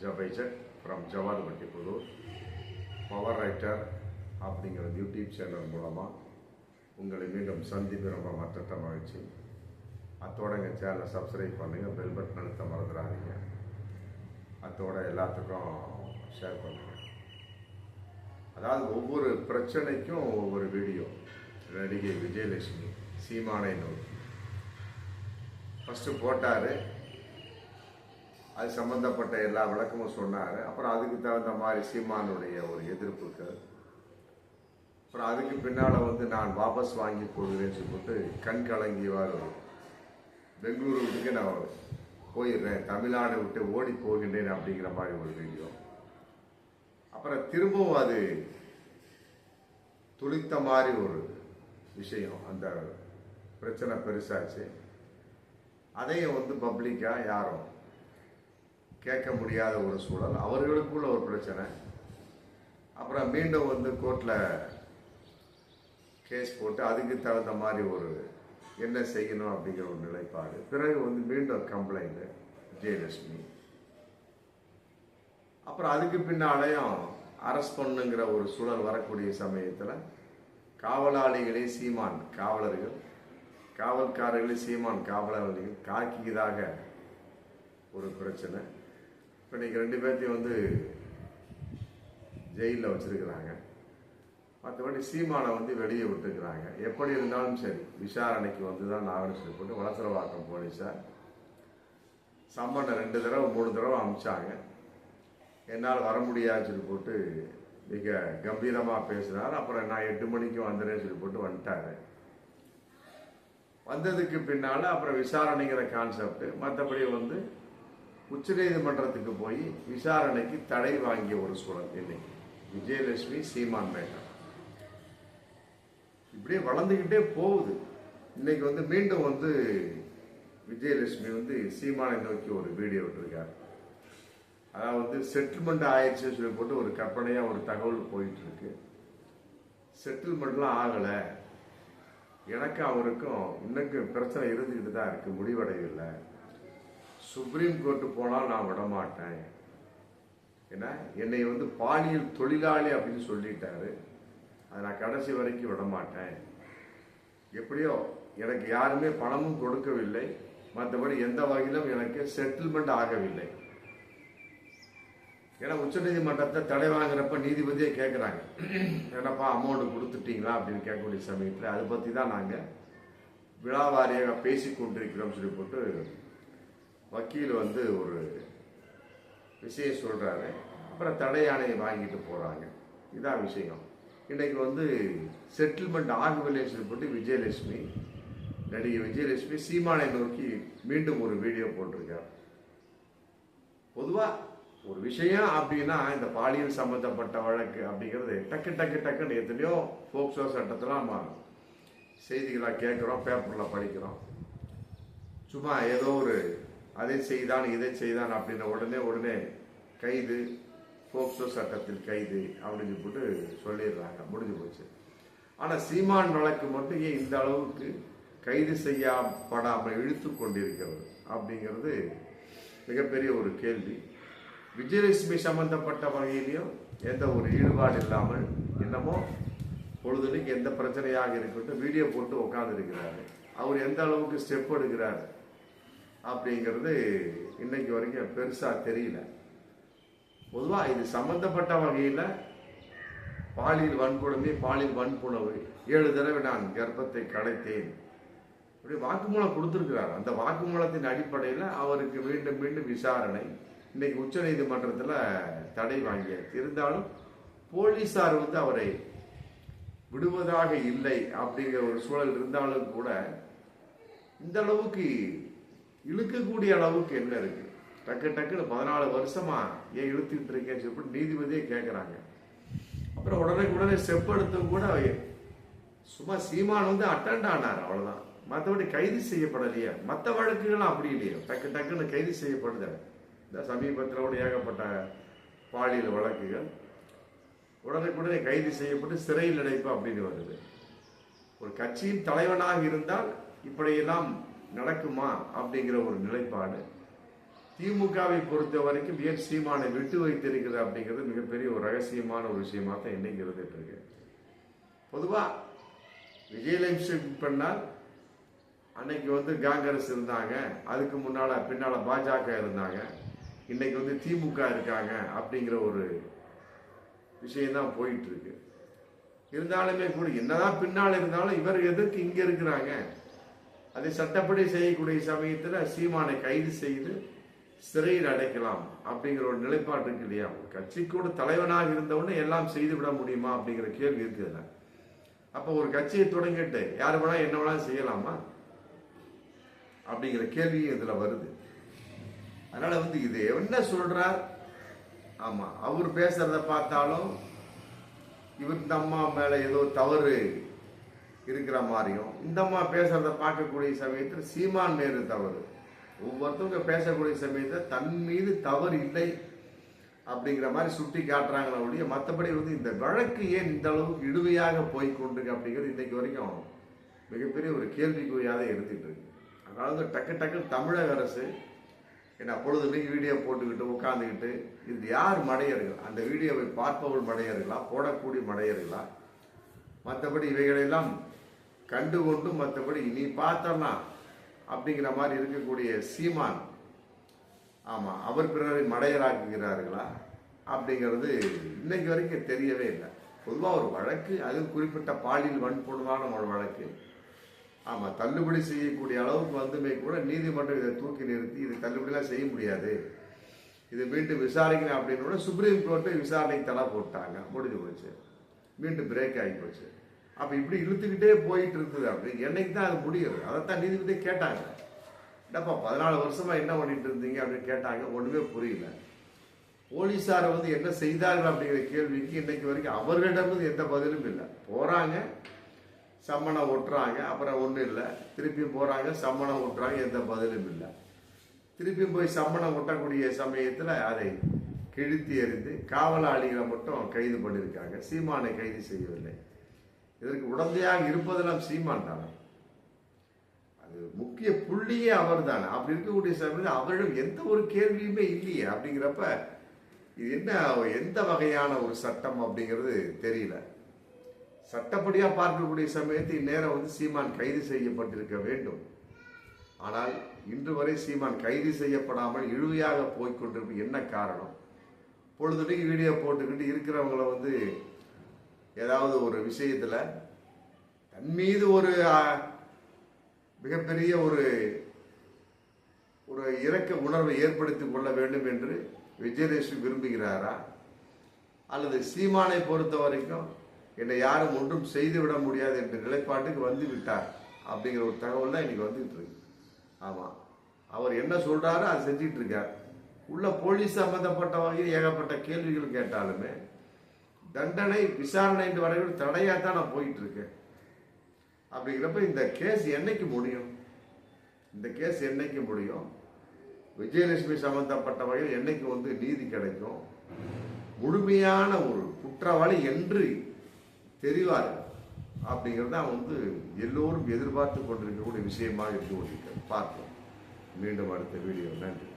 ஜபைஜட் from Javadupatti Puthur power writer அப்படிங்கிற YouTube channel மூலமாக உங்களை மீண்டும் சந்திப்பு ரொம்ப மற்ற மகிழ்ச்சி அத்தோட எங்கள் சேனலை சப்ஸ்கிரைப் பண்ணுங்கள் பெல் பட்டன் அழுத்த மறந்துடாதீங்க அத்தோட எல்லாத்துக்கும் ஷேர் பண்ணுங்கள் அதாவது ஒவ்வொரு பிரச்சனைக்கும் ஒவ்வொரு வீடியோ நடிகை விஜயலட்சுமி சீமானை நோக்கி. ஃபஸ்ட்டு போட்டார் அது சம்மந்தப்பட்ட எல்லா விளக்கமும் சொன்னார். அப்புறம் அதுக்கு தகுந்த மாதிரி சீமானுடைய ஒரு எதிர்ப்புகள் அப்புறம் அதுக்கு பின்னால் வந்து நான் வாபஸ் வாங்கி போடுகிறேன்னு சொல்லிட்டு கண் கலங்கியவாறு பெங்களூரு விட்டுக்கு நான் போயிடுறேன். தமிழ்நாடு விட்டு ஓடி போகின்றேன் அப்படிங்கிற மாதிரி ஒரு வீடியோ. அப்புறம் திரும்பவும் அது துளித்த மாதிரி ஒரு விஷயம். அந்த பிரச்சனை பெருசாச்சு. அதையும் வந்து பப்ளிக்காக யாரும் கேட்க முடியாத ஒரு சூழல். அவர்களுக்குள்ள ஒரு பிரச்சனை. அப்புறம் மீண்டும் வந்து கோர்ட்டில் கேஸ் போட்டு அதுக்கு தகுந்த மாதிரி ஒரு என்ன செய்யணும் அப்படிங்கிற ஒரு நிலைப்பாடு. பிறகு வந்து மீண்டும் கம்ப்ளைண்ட் ஜெயலட்சுமி. அப்புறம் அதுக்கு பின்னாலேயும் அரஸ்ட் பண்ணுங்கிற ஒரு சூழல் வரக்கூடிய சமயத்தில் காவலாளிகளே சீமான் காவலர்கள் காவல்காரர்களே சீமான் காவலாளிகள் காக்கியதாக ஒரு பிரச்சனை. இப்போ இன்னைக்கு ரெண்டு பேர்த்தையும் வந்து ஜெயிலில் வச்சிருக்கிறாங்க. மற்றபடி சீமானை வந்து வெளியே விட்டுருக்குறாங்க. எப்படி இருந்தாலும் சரி விசாரணைக்கு வந்து தான் நாகன்னு சொல்லி போட்டு வளசரவாக்கம் போலீஸார் சம்மனை ரெண்டு தடவை மூணு தடவை அமிச்சாங்க. என்னால் வர முடியாதுன்னு சொல்லி போட்டு மிக கம்பீரமாக பேசினார் அப்புறம் நான் எட்டு மணிக்கு வந்துடுறேன்னு சொல்லி போட்டு வந்துட்டார். வந்ததுக்கு பின்னால் அப்புறம் விசாரணைங்கிற கான்செப்ட் மற்றபடி வந்து உச்சநீதிமன்றத்துக்கு போய் விசாரணைக்கு தடை வாங்கிய ஒரு சூழல் இன்னைக்கு. விஜயலட்சுமி சீமான் மேட்டர் இப்படியே வளர்ந்துக்கிட்டே போகுது. இன்னைக்கு வந்து மீண்டும் வந்து விஜயலட்சுமி வந்து சீமானை நோக்கி ஒரு வீடியோ விட்டுருக்காரு. அதாவது செட்டில்மெண்ட் ஆயிடுச்சுன்னு சொல்லி போட்டு ஒரு கற்பனையாக ஒரு தகவல் போயிட்டு இருக்கு செட்டில்மெண்ட்லாம் ஆகலை. எனக்கு அவருக்கும் இன்னைக்கும் பிரச்சனை இருந்துக்கிட்டு தான் இருக்கு. முடிவடையவில்லை. சுப்ரீம் கோர்ட்டு போனால் நான் விட மாட்டேன் ஏன்னா என்னை வந்து பாலியல் தொழிலாளி அப்படின்னு சொல்லிட்டாரு. அதை நான் கடைசி வரைக்கும் விட மாட்டேன் எப்படியோ எனக்கு யாருமே பணமும் கொடுக்கவில்லை. மற்றபடி எந்த வகையிலும் எனக்கு செட்டில்மெண்ட் ஆகவில்லை. ஏன்னா உச்சநீதிமன்றத்தை தடை வாங்குறப்ப நீதிபதியே கேட்குறாங்க என்னப்பா அமௌண்ட் கொடுத்துட்டீங்களா அப்படின்னு கேட்கக்கூடிய சமயத்தில் அதை பற்றி தான் நாங்கள் விழாவாரியாக பேசி கொண்டிருக்கிறோம் சொல்லி போட்டு வக்கீல் வந்து ஒரு விஷயம் சொல்கிறாரு அப்புறம் தடை ஆணையை வாங்கிட்டு போகிறாங்க இதான் விஷயம். இன்றைக்கு வந்து செட்டில்மெண்ட் ஆகவில்லைன்னு போட்டு விஜயலட்சுமி நடிகை விஜயலட்சுமி சீமானை நோக்கி மீண்டும் ஒரு வீடியோ போட்டிருக்கார். பொதுவாக ஒரு விஷயம் அப்படின்னா இந்த பாலியல் சம்பந்தப்பட்ட வழக்கு அப்படிங்கிறது டக்கு டக்கு டக்குன்னு எத்தனையோ போக்சோ சட்டத்தில் நம்ம செய்திகளாக கேட்குறோம் பேப்பரில் படிக்கிறோம். சும்மா ஏதோ ஒரு அதை செய்தான் இதை செய்தான் அப்படின்ன உடனே உடனே கைது போக்சோ சட்டத்தில் கைது அப்படின்னு போட்டு சொல்லிடுறாங்க. முடிஞ்சு போச்சு. ஆனால் சீமான் வழக்கு மட்டும் ஏன் இந்த அளவுக்கு கைது செய்யப்படாமல் இழுத்து கொண்டிருக்கிறது அப்படிங்கிறது மிகப்பெரிய ஒரு கேள்வி. விஜயலட்சுமி சம்பந்தப்பட்ட வகையிலையும் எந்த ஒரு ஈடுபாடு இல்லாமல் என்னமோ பொழுதுனைக்கு எந்த பிரச்சனையாக இருக்கட்டும் வீடியோ போட்டு உட்காந்துருக்கிறாரு அவர் எந்த அளவுக்கு ஸ்டெப் எடுக்கிறார்? அப்படிங்கிறது இன்னைக்கு வரைக்கும் பெருசாக தெரியல. பொதுவாக இது சம்பந்தப்பட்ட வகையில் பாலியல் வன்கொடுமை பாலியல் வன்புணவு ஏழு தடவை நான் கர்ப்பத்தை கடைத்தேன் இப்படி வாக்குமூலம் கொடுத்துருக்கிறார். அந்த வாக்குமூலத்தின் அடிப்படையில் அவருக்கு மீண்டும் மீண்டும் விசாரணை. இன்னைக்கு உச்ச நீதிமன்றத்தில் தடை வாங்கியாச்சு. இருந்தாலும் போலீஸார் வந்து அவரை விடுவதாக இல்லை அப்படிங்கிற ஒரு சூழல் இருந்தாலும் கூட இந்த அளவுக்கு இழுக்கக்கூடிய அளவுக்கு என்ன இருக்கு? டக்கு டக்குன்னு பதினாலு வருஷமா ஏன் இழுத்துக்கிட்டு இருக்கேன்னு சொல்லிட்டு நீதிபதியே கேட்குறாங்க அப்புறம் உடனே உடனே ஸ்டெப் எடுத்தும் கூட சும்மா சீமான் வந்து அட்டெண்ட் ஆனார் அவ்வளவுதான். மற்றபடி கைது செய்யப்படலையே. மற்ற வழக்குகளும் அப்படி இல்லையோ. டக்கு டக்குன்னு கைது செய்யப்படுது இந்த சமீபத்தில் கூட ஏகப்பட்ட பாலியல் வழக்குகள். உடனுக்குடனே கைது செய்யப்பட்டு சிறையில் அடைப்பு அப்படின்னு வருது. ஒரு கட்சியின் தலைவனாக இருந்தால் இப்படியெல்லாம் நடக்குமா அப்படிங்கிற ஒரு நிலைப்பாடு. திமுகவை பொறுத்த வரைக்கும் ஏன் சீமானை விட்டு வைத்திருக்கிறது அப்படிங்கிறது மிகப்பெரிய ஒரு ரகசியமான ஒரு விஷயமா தான் என்னைக்கு இருந்துட்டு இருக்கு. பொதுவா விஜயலட்சுமி பண்ணால் அன்னைக்கு வந்து காங்கிரஸ் இருந்தாங்க அதுக்கு முன்னால பின்னால பாஜக இருந்தாங்க இன்னைக்கு வந்து திமுக இருக்காங்க அப்படிங்கிற ஒரு விஷயம் தான் போயிட்டு இருக்கு. இருந்தாலுமே கூட என்னதான் பின்னால் இருந்தாலும் இவர் எதற்கு இங்க இருக்கிறாங்க? அதை சட்டப்படி செய்யக்கூடிய சமயத்தில் சீமானை கைது செய்து சிறையில் அடைக்கலாம் அப்படிங்கிற ஒரு நிலைப்பாடு இருக்கு இல்லையா? ஒரு கட்சிக்கூட தலைவனாக இருந்தவொடனே எல்லாம் செய்து விட முடியுமா அப்படிங்கிற கேள்வி இருக்குதுல்ல அப்போ ஒரு கட்சியை தொடங்கிட்டு யார் வேணா என்ன வேணாலும் செய்யலாமா? அப்படிங்கிற கேள்வியும் இதுல வருது. அதனால வந்து இது என்ன சொல்றார்? ஆமா அவர் பேசுறத பார்த்தாலும் இவர் இந்த அம்மா மேல ஏதோ தவறு இருக்கிற மாதிரியும் இந்த அம்மா பேசுறத பார்க்கக்கூடிய சமயத்தில் சீமான் மேல தவறு. ஒவ்வொருத்தவங்க பேசக்கூடிய சமயத்தில் தன் மீது தவறு இல்லை அப்படிங்கிற மாதிரி சுட்டி காட்டுறாங்களே ஒழிய மற்றபடி வந்து இந்த வழக்கு ஏன் இந்த அளவுக்கு இழுவையாக போய் அப்படிங்கிறது இன்னைக்கு வரைக்கும் மிகப்பெரிய ஒரு கேள்விக்குறியாக இருந்துட்டு இருக்கு. அதனால வந்து டக்கு டக்கு தமிழக அரசு என்ன பொழுதுமே வீடியோ போட்டுக்கிட்டு உட்காந்துக்கிட்டு இது யார் மடையர்கள்? அந்த வீடியோவை பார்ப்பவர்கள் மடையர்களா? போடக்கூடிய மடையர்களா? மற்றபடி இவைகளெல்லாம் கண்டு கொண்டு மற்றபடி நீ பார்த்தலாம் அப்படிங்கிற மாதிரி இருக்கக்கூடிய சீமான் ஆமாம் அவர் பிறரை மடையராக்குகிறார்களா அப்படிங்கிறது இன்னைக்கு வரைக்கும் தெரியவே இல்லை. பொதுவாக ஒரு வழக்கு அது குறிப்பிட்ட பாலியல் வன்பொருளான ஒரு வழக்கு. ஆமாம் தள்ளுபடி செய்யக்கூடிய அளவுக்கு வந்துமே கூட நீதிமன்றம் இதை தூக்கி நிறுத்தி இது தள்ளுபடிலாம் செய்ய முடியாது. இது மீண்டும் விசாரிக்கணும் அப்படின்னு கூட சுப்ரீம் கோர்ட்டு விசாரணைக்கு தடை போட்டாங்க. முடிஞ்சு போச்சு. மீண்டும் பிரேக் ஆகி போச்சு. அப்ப இப்படி இழுத்துக்கிட்டே போயிட்டு இருந்தது அப்படி. என்னைக்கு தான் அது முடியுது? அதைத்தான் நீதிபதி கேட்டாங்க. என்னப்பா பதினாலு வருஷமா என்ன பண்ணிட்டு இருந்தீங்க அப்படின்னு கேட்டாங்க. ஒண்ணுமே புரியல. போலீசாரை வந்து என்ன செய்தார்கள் அப்படிங்கிற கேள்விக்கு இன்னைக்கு வரைக்கும் அவர்களிடமிருந்து எந்த பதிலும் இல்லை. போறாங்க சம்மணம் ஒட்டுறாங்க. அப்புறம் ஒன்றும் இல்லை. திருப்பியும் போறாங்க சம்மணம் ஒட்டுறாங்க எந்த பதிலும் இல்லை. திருப்பியும் போய் சம்மணம் ஒட்டக்கூடிய சமயத்தில் அதை கிழித்து எறிந்து காவலாளிகளை மட்டும் கைது பண்ணியிருக்காங்க. சீமானை கைது செய்யவில்லை. இதற்கு உடந்தையாக இருப்பதெல்லாம் சீமான் தானே? அது முக்கிய புள்ளியே அவர் தானே. அப்படி இருக்கக்கூடிய சமயத்தில் அவரிடம் எந்த ஒரு கேள்வியுமே இல்லையே. அப்படிங்கிறப்ப இது என்ன எந்த வகையான ஒரு சட்டம் அப்படிங்கிறது தெரியல. சட்டப்படியாக பார்க்கக்கூடிய சமயத்தில் இந்நேரம் வந்து சீமான் கைது செய்யப்பட்டிருக்க வேண்டும். ஆனால் இன்று வரை சீமான் கைது செய்யப்படாமல் இழுவையாக போய்க்கொண்டிருப்பது என்ன காரணம்? பொழுதுனைக்கு வீடியோ போட்டுக்கிட்டு இருக்கிறவங்கள வந்து ஏதாவது ஒரு விஷயத்தில் தன் மீது ஒரு மிகப்பெரிய ஒரு ஒரு இறக்க உணர்வை ஏற்படுத்திக் கொள்ள வேண்டும் என்று விஜயலட்சுமி விரும்புகிறாரா? அல்லது சீமானை பொறுத்த வரைக்கும் என்னை யாரும் ஒன்றும் செய்துவிட முடியாது என்ற நிலைப்பாட்டுக்கு வந்து விட்டார் அப்படிங்கிற ஒரு தகவல் தான் இன்னைக்கு வந்துட்டு இருக்கு. ஆமாம் அவர் என்ன சொல்கிறாரோ அதை செஞ்சிட்டு இருக்கார். உள்ள போலீஸ் சம்மந்தப்பட்ட வகையில் ஏகப்பட்ட கேள்விகள் கேட்டாலுமே தண்டனை விசாரணை வரைக்கும் தடையாக தான் நான் போயிட்டு இருக்கேன் அப்படிங்கிறப்ப இந்த கேஸ் என்னைக்கு முடியும்? இந்த கேஸ் என்னைக்கு முடியும்? விஜயலட்சுமி சம்பந்தப்பட்ட வகையில் என்னைக்கு வந்து நீதி கிடைக்கும்? முழுமையான ஒரு குற்றவாளி என்று தெரிவார் அப்படிங்கிறது தான் வந்து எல்லோரும் எதிர்பார்த்து கொண்டிருக்கக்கூடிய விஷயமாக இருந்து கொண்டிருக்க பார்ப்போம். மீண்டும் அடுத்த வீடியோ நன்றி.